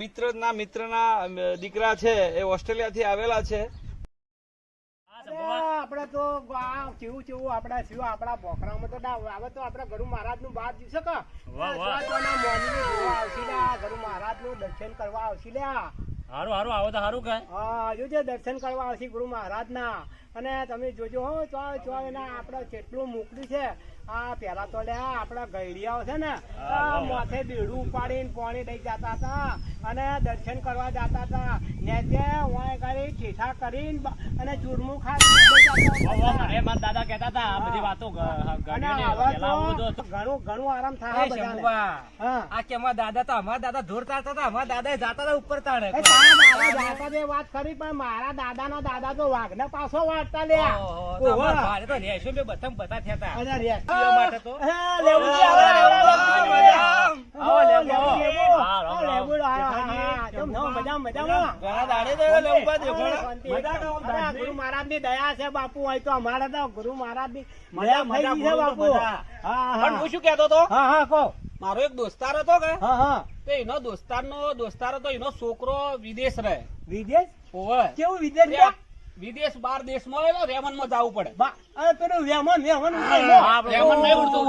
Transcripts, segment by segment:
મિત્ર ના મિત્રના અમ, દીકરા છે એ ઓસ્ટ્રેલિયા થી આવેલા છે. આપડે તો આ કેવું કેવું આપડા થયું આપડા બોકરામાં તો આવે તો આપડે ગુરુ મહારાજનું બાદ દિવસે કા. આવશે ગુરુ મહારાજનું દર્શન કરવા આવશે લ્યા હારું હારું આવો તો હારું કાંઈ હા જોજે દર્શન કરવા આવશે ગુરુ મહારાજ ના અને તમે જોજો હો ચો ચો એના આપડે કેટલું મોકલ્યું છે. આ પેલા તો લે આપડા ગઈડિયાઓ છે ને માથે બેડું ઉપાડીને પાણી લઈ જતા હતા અને દર્શન કરવા જતા હતા. ને તે વાય કરી ઠેઠા કરીને અને ચૂરમું મારા દાદા કહેતા હતા આ બધી વાતો તો તો ઘણું ઘણું આરામ થાય. આ કે અમારા દાદા તો અમારા દાદા ધોર તારતા હતા અમારા દાદા જાતા હતા ઉપર તાણે. દાદા વાત કરી પણ મારા દાદાના દાદા તો વાઘને પાછો વાળતા તો ભારે તો રેશો માટે તો? હા, આવે, આવે. હા? ઘણા દાડે તો લેવું. મજા. ગુરુ મહારાજની દયા છે બાપુ. હોય તો અમારે તો ગુરુ મહારાજની મજા, મજા છે બાપુ. તો. હા પણ હું શું કહેતો હતો? હા હા કહો. મારો એક દોસ્તાર હતો કે? હા હા. તો એનો દોસ્તારનો દોસ્તાર હતો એનો છોકરો વિદેશ રહે. વિદેશ? ઓવે. કેવું વિદેશ તે? વિદેશ બાર દેશમાં ને રેમનમાં જવું પડે. અરે પેલું વેમન વેમન નહીં ઉડતું,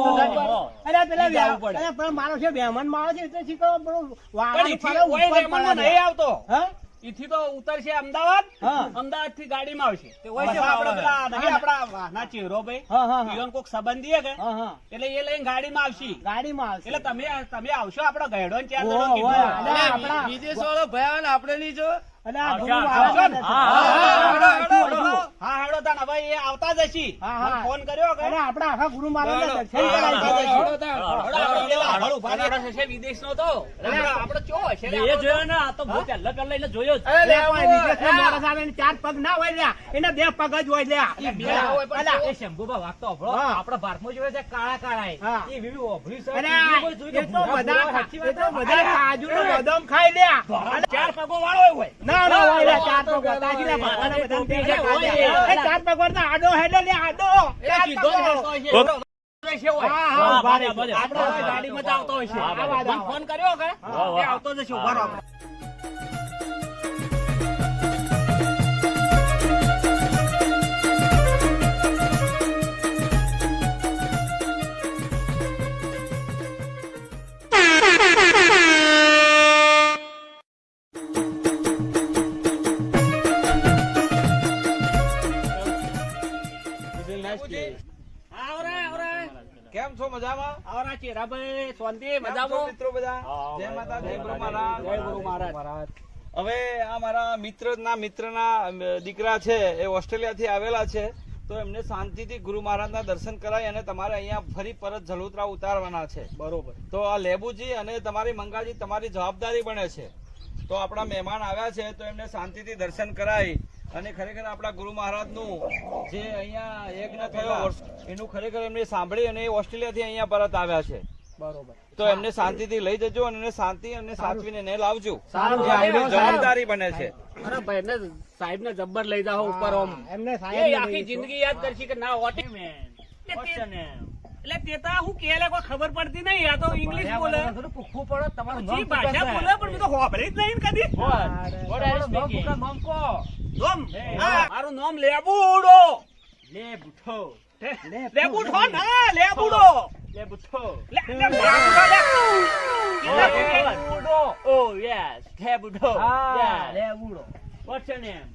અરે પેલા જવું પડે. અરે પણ મારો છે વેમનમાં આવે છે એટલે શીખો પેલું ઉપર નહીં આવતો. હા? ઈથી તો ઉતરશે અમદાવાદ અમદાવાદથી ગાડીમાં આવશે. તે હોય છે આપણે વાળા. નહીં આપણા વાહના ચેહરો ભાઈ. હા, હા, હા. કોક સંબંધી કે? હા, હા. એટલે એ લઈને ગાડીમાં આવશે. ગાડીમાં આવશે. એટલે તમે તમે આવશો આપડો ગયડો ને ચાર વિદેશ વાળો ભયાન આપણે નહીં જો આવતા જ હશી હા, હા. મને ફોન કર્યો કે આખા ગુરુ દર્શન આપણે. આપણો તો આપણે ચો હશે એ જોયો ને આ તો પહેલા પહેલા એટલે જોયો જ અરે, કોઈ વિદેશનો માણસ આવે ને ચાર પગ ના હોય લ્યા. એના બે પગ જ હોય. શંભુભા વાત તો સાંભળો. ભારતમાં જોયો છે કાળા કાળા. એ વિવી ઓભળી છે. બધા ખાઈ લ્યા. અરે, ચાર પગો વાળો હોય ના ના હોય ચાર પગ લ્યા, હોય. છે. ખાધા. એ ચાર પગ આડો હેડે આડો. એ હોય. આવતો ફોન કર્યો કે. આવતો જશે ઊભા મજામાં? આવરા ચેરાભાઈ, શાંતિ, મજામાં? મિત્રો બધા? જય માતા જય જય ગુરુ મહારાજ. જય ગુરુ મહારાજ. હવે આ મારા મિત્રના મિત્રના ના દીકરા છે એ ઓસ્ટ્રેલિયા થી આવેલા છે. તો એમને શાંતિથી ગુરુ મહારાજના દર્શન કરાય અને તમારે અહીંયા ફરી પરત જલોત્રા ઉતારવાના છે. બરોબર. તો આ લેબુજી અને તમારી મંગાજી તમારી જવાબદારી બને છે. તો આપણા મહેમાન આવ્યા છે તો એમને શાંતિથી દર્શન કરાય. અને ખરેખર આપણા ગુરુ મહારાજનું જે અહીંયા યજ્ઞ થયો એનું ખરેખર એમને સાંભળી અને ઓસ્ટ્રેલિયાથી અહીંયા પરત આવ્યા છે. બરોબર. તો એમને શાંતિથી લઈ જજો અને એને શાંતિ અને સાચવીને ને લાવજો. જવાબદારી બને છે. અરે ભાઈ ને સાહેબ ને જબ્બર લઈ જાઓ ઉપર ઓમ એમને સાહેબ આખી જિંદગી યાદ કરશે કે ના ઓટી મેં એટલે તે તો હું કે કોઈ ખબર પડતી નહીં આ તો ઇંગ્લિશ બોલે. પૂછવું પડે તમારું ભાષા બોલે પણ મેં તો હોભળી જ નહીં કદી. મારું નામ લેબુડો લેબુઠો. લેબુઠો ના લેબુડો લેબુઠો. લે- લે, લેબુડો, લે. Oh, લેબુડો. હા, Yeah. લેબુડો. વોટ્સ યોર નેમ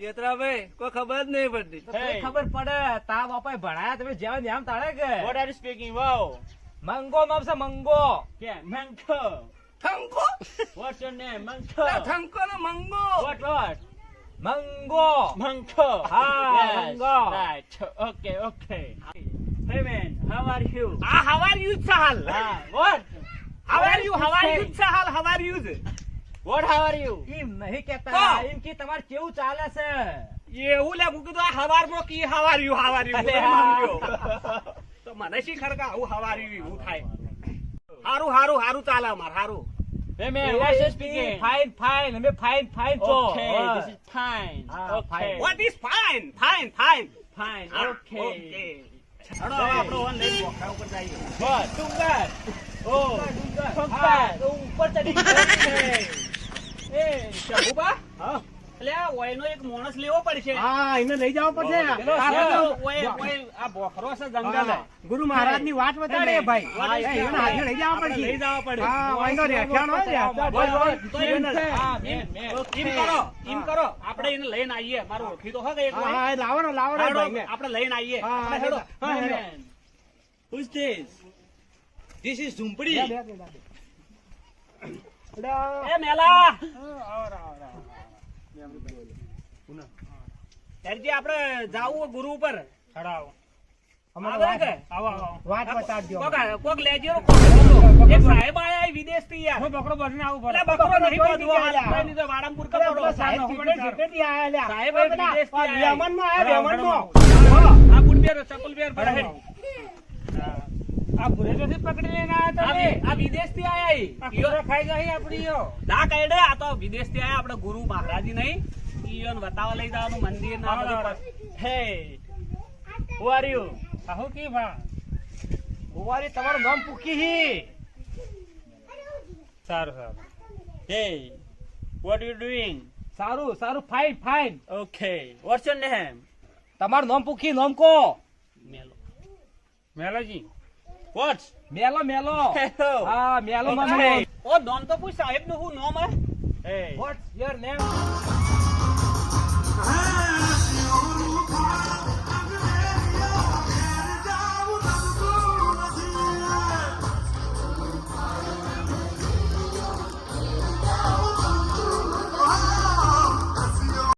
યત્રાભાઈ કોઈ ખબર જ નહીં પડતી ખબર પડે તા બાપા ભણાયા તમે જેવા ને તાળે કે what are you speaking? Wow. Mango માપશે mango કે Mango. થંકો What's your name? Mango. 나 ને 망고. What, what? Mango. Ah, Yes. mango. Right. Okay, okay. Hey, man. How are you? Ah, how are you, Sahal? Ah, what? How you how are you How are you? What, how are you? એમ નહીં? કેતા એમ કે તમારે કેવું ચાલે છે એવું લે મૂકી આ હવારમાં કી હવાર યુ હવાર યુ અરે હા. તો મને શી ખરકા આવું હવાર યુ એવું થાય હારું હારું હારું ચાલે અમાર હારું Hey, man. What's your speaking? Fine fine અમે ફાઇન ફાઇન છો Okay, this is fine. Ah, okay. fine. What is fine fine fine Fine. Ah, Okay. ચાલો હવે આપણો one લઈને બોકડા ઉપર જઈએ What? ડુંગર ઓ હા, તો ઉપર ચડી ગયો. એ શંભુબા હા. એટલે એક માણસ લેવો પડશે. હા એને લઈ જવો પડશે. આ છે. બધો- ઓય- ઓય આ બોખરો છે જંગલ ગુરુ મહારાજની વાત બતાડે ભાઈ. એને હાથે લઈ જવા આપણે લઈ પડશે જવા પડે. હા ઓયનો રેઠાણ હોય ને, રેઠાણ. બોલ, બોલ, તો એમ. હા, કરો એમ કરો. આપણે એને લઈને આવીએ. મારું ઓળખી તો હકે એક હા. હા, લાવો ને, લાવો ને આપણે લઈને આવીએ. હા, હેડો. હા. Who's this? This is. એટલે, એ મેલા આવો, આવો, આવો. હેરજી આપણે જાવું ગુરુ ઉપર ખડાવો. અમારે આવે કે? વાત- આવો, આવો. વાત બતાડજો કોક આ- કોક લેજો આપણે જાવું ગુરુ ઉપર. ચડાવો. વિદેશથી આયા લ્યા. સાહેબ ઓય બેટા, વિદેશથી આ આયા. વેમણનો આયા, વેમણનો. આ બુટ પહેર, ચપ્પલ પહેર, બરાબર. આ ભુરેજોથી પકડી લઈને આ તમે? વિ- આ વિદેશથી આયા ઈ. આ ઈયો- કૂતરો ખાઈ જાય આપણી યો. ના કાંઈ આ તો વિદેશથી આયા આપડે ગુરુ મહારાજી નહીં. ઈયોને બતાવવા લઈ જવાનું મંદિર ના આવો, બધું. આવો. Hey, who are you? આ હું કી ભા? કુંવારી તમારું નામ પૂકી હી. સારું, સારું. What are you doing? સારું સારું fine fine Okay, what's your name? તમારું નામ પૂકી નામ કો મેલો. મેલાજી. What? મેલો મેલો. હા મેલો. ઓ નામ તો પૂછ સાહેબનું નામ હે? What's your name Ah!